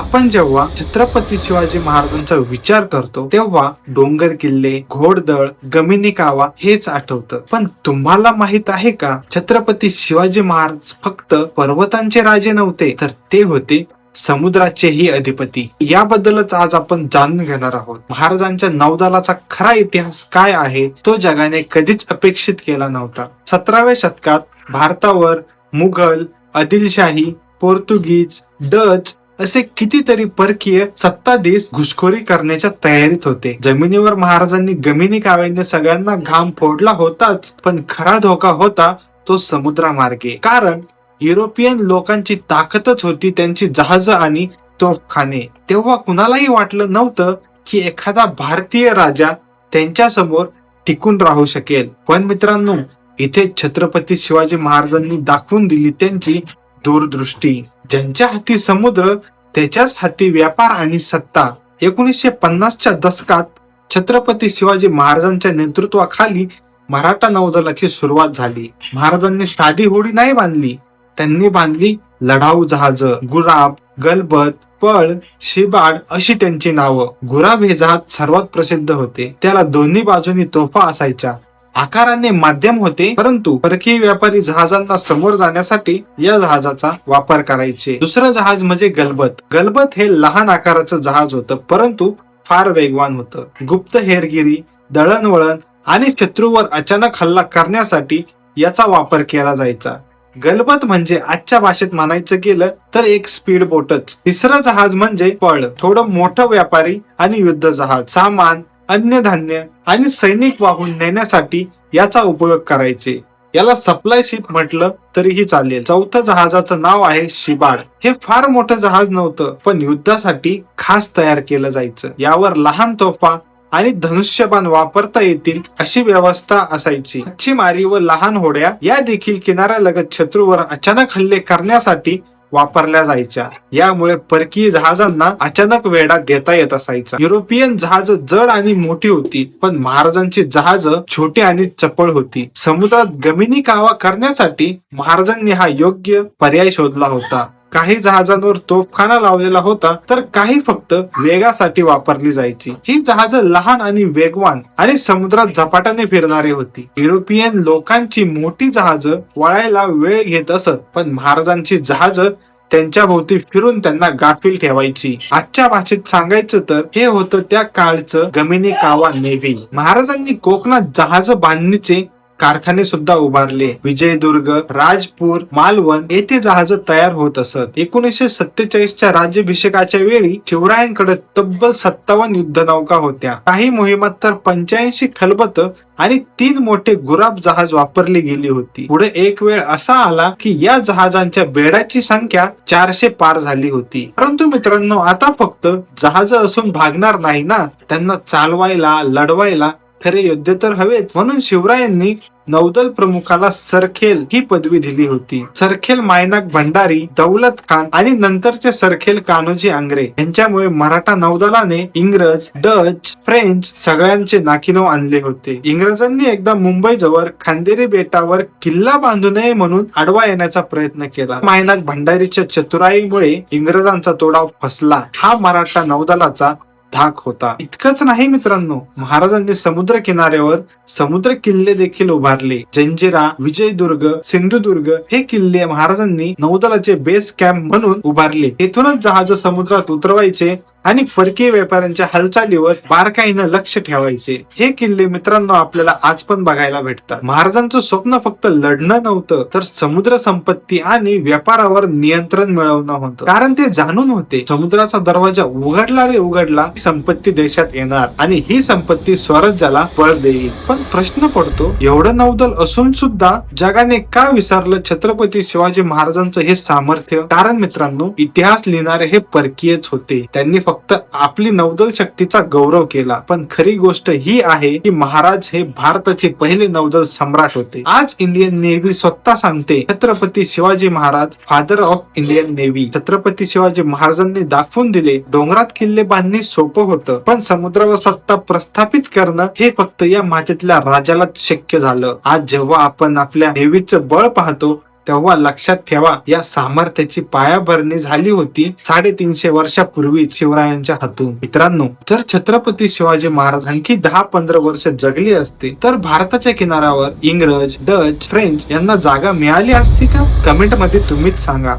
आपण जेव्हा छत्रपती शिवाजी महाराजांचा विचार करतो तेव्हा डोंगर किल्ले घोडदळ गमिनी कावा हेच आठवतं. पण तुम्हाला माहीत आहे का छत्रपती शिवाजी महाराज फक्त पर्वतांचे राजे नव्हते तर ते होते समुद्राचेही अधिपती. याबद्दलच आज आपण जाणून घेणार आहोत. महाराजांच्या नौदलाचा खरा इतिहास काय आहे तो जगाने कधीच अपेक्षित केला नव्हता. सतराव्या शतकात भारतावर मुघल आदिलशाही पोर्तुगीज डच असे कितीतरी परकीय सत्ताधीश घुसखोरी करण्याच्या तयारीत होते. जमिनीवर महाराजांनी गमिनी काव्याने सगळ्यांना घाम फोडला होताच पण खरा धोका होता तो समुद्रामार्गे. कारण युरोपियन लोकांची ताकदच होती त्यांची जहाज आणि तोफखाने. तेव्हा कुणालाही वाटलं नव्हतं की एखादा भारतीय राजा त्यांच्यासमोर टिकून राहू शकेल. पण मित्रांनो इथे छत्रपती शिवाजी महाराजांनी दाखवून दिली त्यांची दूरदृष्टी ज्यांच्या हाती समुद्र त्याच्याच हाती व्यापार आणि सत्ता. एकोणीसशे पन्नासच्या दशकात छत्रपती शिवाजी महाराजांच्या नेतृत्वाखाली मराठा नौदलाची सुरुवात झाली. महाराजांनी साधी होडी नाही बांधली. त्यांनी बांधली लढाऊ जहाज गुराब गलबत पळ शिबाड अशी त्यांची नावं. गुराब हे जहाज सर्वात प्रसिद्ध होते. त्याला दोन्ही बाजूनी तोफा असायच्या. आकाराने माध्यम होते परंतु परकीय व्यापारी जहाजांना समोर जाण्यासाठी या जहाजाचा वापर करायचे. दुसरं जहाज म्हणजे गलबत. गलबत हे लहान आकाराचं जहाज होतं परंतु फार वेगवान होतं. गुप्त हेरगिरी दळणवळण आणि शत्रूवर अचानक हल्ला करण्यासाठी याचा वापर केला जायचा. गलबत म्हणजे आजच्या भाषेत म्हणायचं गेलं तर एक स्पीड बोटच तिसरं जहाज म्हणजे पळ. थोडं मोठं व्यापारी आणि युद्ध जहाज. सामान अन्नधान्य आणि सैनिक वाहून नेण्यासाठी याचा उपयोग करायचे. याला सप्लाय शिप म्हटलं तरीही चालेल. चौथं जहाजाचं नाव आहे शिबाड. हे फार मोठं जहाज नव्हतं पण युद्धासाठी खास तयार केलं जायचं. यावर लहान तोफा आणि धनुष्यबाण वापरता येतील अशी व्यवस्था असायची. मच्छीमारी व लहान होड्या या देखील किनाऱ्यालगत शत्रूवर अचानक हल्ले करण्यासाठी वापरल्या जायच्या. यामुळे परकीय जहाजांना अचानक वेढा घेता येत असायचा. युरोपियन जहाज जड आणि मोठी होती पण महाराजांची जहाज छोटी आणि चपळ होती. समुद्रात गमिनी कावा करण्यासाठी महाराजांनी हा योग्य पर्याय शोधला होता. काही जहाजांवर तोफखाना लावलेला होता तर काही फक्त वेगासाठी वापरली जायची. ही जहाज लहान आणि वेगवान आणि समुद्रात झपाट्याने फिरणारी होती. युरोपियन लोकांची मोठी जहाज वळायला वेळ घेत असत पण महाराजांची जहाज त्यांच्या भोवती फिरून त्यांना गाफील ठेवायची. आजच्या भाषेत सांगायचं तर हे होतं त्या काळचं गमिनी कावा नेव्ही. महाराजांनी कोकणात जहाज बांधणीचे कारखाने सुद्धा उभारले. विजयदुर्ग राजपूर मालवण येथे जहाज तयार होत असत. एकोणीसशे सत्तेचाळीसच्या राज्याभिषेकाच्या वेळी शिवरायांकडे तब्बल सत्तावन्न युद्धनौका होत्या. काही मोहिमात तर पंच्याऐंशी खलबत आणि तीन मोठे गुराब जहाज वापरली गेली होती. पुढे एक वेळ असा आला की या जहाजांच्या बेड्याची संख्या चारशे पार झाली होती. परंतु मित्रांनो आता फक्त जहाज असून भागणार नाही ना? त्यांना चालवायला लढवायला खरे योद्धे तर हवेच म्हणून शिवरायांनी नौदल प्रमुखाला सरखेल ही पदवी दिली होती. सरखेल मायनाक भंडारी दौलत खान आणि नंतरचे सरखेल कान्होजी आंग्रे यांच्यामुळे मराठा नौदलाने इंग्रज डच फ्रेंच सगळ्यांचे नाकिनव आणले होते. इंग्रजांनी एकदा मुंबई जवळ खांदेरी बेटावर किल्ला बांधू नये म्हणून आडवा येण्याचा प्रयत्न केला. मायनाक भंडारीच्या चतुराईमुळे इंग्रजांचा तोडाव फसला. हा मराठा नौदलाचा धाक होता. इतकंच नाही मित्रांनो महाराजांनी समुद्र किनाऱ्यावर समुद्र किल्ले देखील उभारले. जंजिरा विजयदुर्ग सिंधुदुर्ग हे किल्ले महाराजांनी नौदलाचे बेस कॅम्प म्हणून उभारले. येथूनच जहाज समुद्रात उतरवायचे. आणि परकीय व्यापाऱ्यांच्या हालचालीवर बारकाईनं लक्ष ठेवायचे. हे किल्ले मित्रांनो आपल्याला आज पण बघायला भेटतात. महाराजांचं स्वप्न फक्त लढणं नव्हतं तर समुद्र संपत्ती आणि व्यापारावर नियंत्रण मिळवणं होतं. कारण ते जाणून होते समुद्राचा दरवाजा उघडला रे उघडला संपत्ती देशात येणार आणि ही संपत्ती स्वराज्याला बळ देईल. पण प्रश्न पडतो एवढं नौदल असून सुद्धा जगाने का विसरलं छत्रपती शिवाजी महाराजांचं हे सामर्थ्य? कारण मित्रांनो इतिहास लिहिणारे हे परकीयच होते. त्यांनी फक्त आपली नौदल शक्तीचा गौरव केला पण खरी गोष्ट ही आहे की महाराज हे भारताचे पहिले नौदल सम्राट होते. आज इंडियन नेव्ही स्वतः सांगते Chhatrapati Shivaji Maharaj father of Indian navy Chhatrapati Shivaji महाराजांनी दाखवून दिले डोंगरात किल्ले बांधणे सोपं होतं पण समुद्रावर सत्ता प्रस्थापित करणं हे फक्त या मातीतल्या राजालाच शक्य झालं. आज जेव्हा आपण आपल्या नेव्हीचं बळ पाहतो तेव्हा लक्षात ठेवा या सामर्थ्याची पायाभरणी झाली होती साडेतीनशे वर्षापूर्वी शिवरायांच्या हातून. मित्रांनो जर छत्रपती शिवाजी महाराज आणखी दहा पंधरा वर्ष जगली असते तर भारताच्या किनाऱ्यावर इंग्रज डच फ्रेंच यांना जागा मिळाली असती का? कमेंटमध्ये तुम्हीच सांगा.